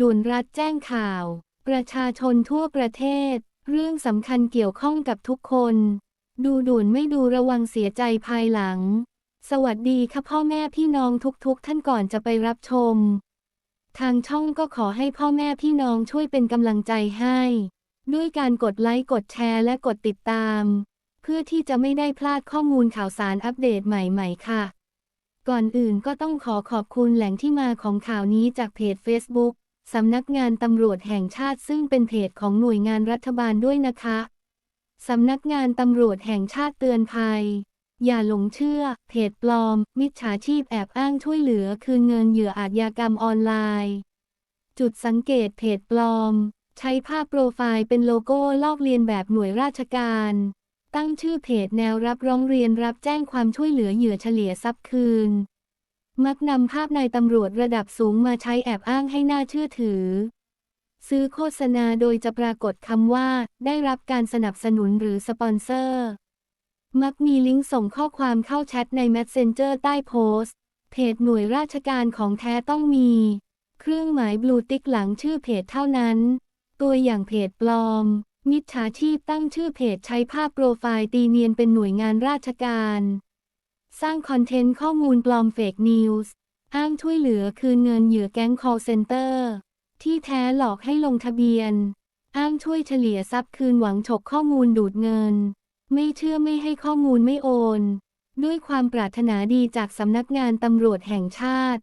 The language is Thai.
ด่วนรัฐแจ้งข่าว ประชาชนทั่วประเทศ เรื่องสำคัญเกี่ยวข้องกับทุกคน ดูด่วนไม่ดูระวังเสียใจภายหลัง สวัสดีค่ะพ่อแม่พี่น้องทุกๆท่านก่อนจะไปรับชม ทางช่องก็ขอให้พ่อแม่พี่น้องช่วยเป็นกำลังใจให้ ด้วยการกดไลค์กดแชร์และกดติดตาม เพื่อที่จะไม่ได้พลาดข้อมูลข่าวสารอัปเดตใหม่ๆค่ะ ก่อนอื่นก็ต้องขอขอบคุณแหล่งที่มาของข่าวนี้จากเพจ Facebook สำนักงานตำรวจแห่งชาติซึ่งเป็นเพจของหน่วยงานรัฐบาลด้วยนะคะ สำนักงานตำรวจแห่งชาติเตือนภัย อย่าหลงเชื่อ เพจปลอม มิจฉาชีพแอบอ้างช่วยเหลือ คืนเงินเหยื่ออาชญากรรมออนไลน์ จุดสังเกตเพจปลอม ใช้ภาพโปรไฟล์เป็นโลโก้ลอกเลียนแบบหน่วยราชการ ตั้งชื่อเพจแนวรับร้องเรียนรับแจ้งความช่วยเหลือเหยื่อเฉลี่ยทรัพย์คืน มักนำภาพนายตำรวจระดับสูงมาใช้แอบอ้างให้น่าเชื่อถือ ซื้อโฆษณาโดยจะปรากฏคำว่า ได้รับการสนับสนุนหรือสปอนเซอร์ มักมีลิงก์ส่งข้อความเข้าแชทใน Messenger ใต้โพสต์ เพจหน่วยราชการของแท้ต้องมี เครื่องหมายบลูติ๊กหลังชื่อเพจเท่านั้น ตัวอย่างเพจปลอม มิจฉาชีพตั้งชื่อเพจใช้ภาพโปรไฟล์ตีเนียนเป็นหน่วยงานราชการ สร้างคอนเทนต์ข้อมูลปลอมเฟกนิวส์อ้างช่วยเหลือคืนเงินเหยื่อแก๊ง call center ที่แท้หลอกให้ลงทะเบียน อ้างช่วยเฉลี่ยทรัพย์คืนหวังฉกข้อมูลดูดเงิน ไม่เชื่อไม่ให้ข้อมูลไม่โอน ด้วยความปรารถนาดีจากสำนักงานตำรวจแห่งชาติ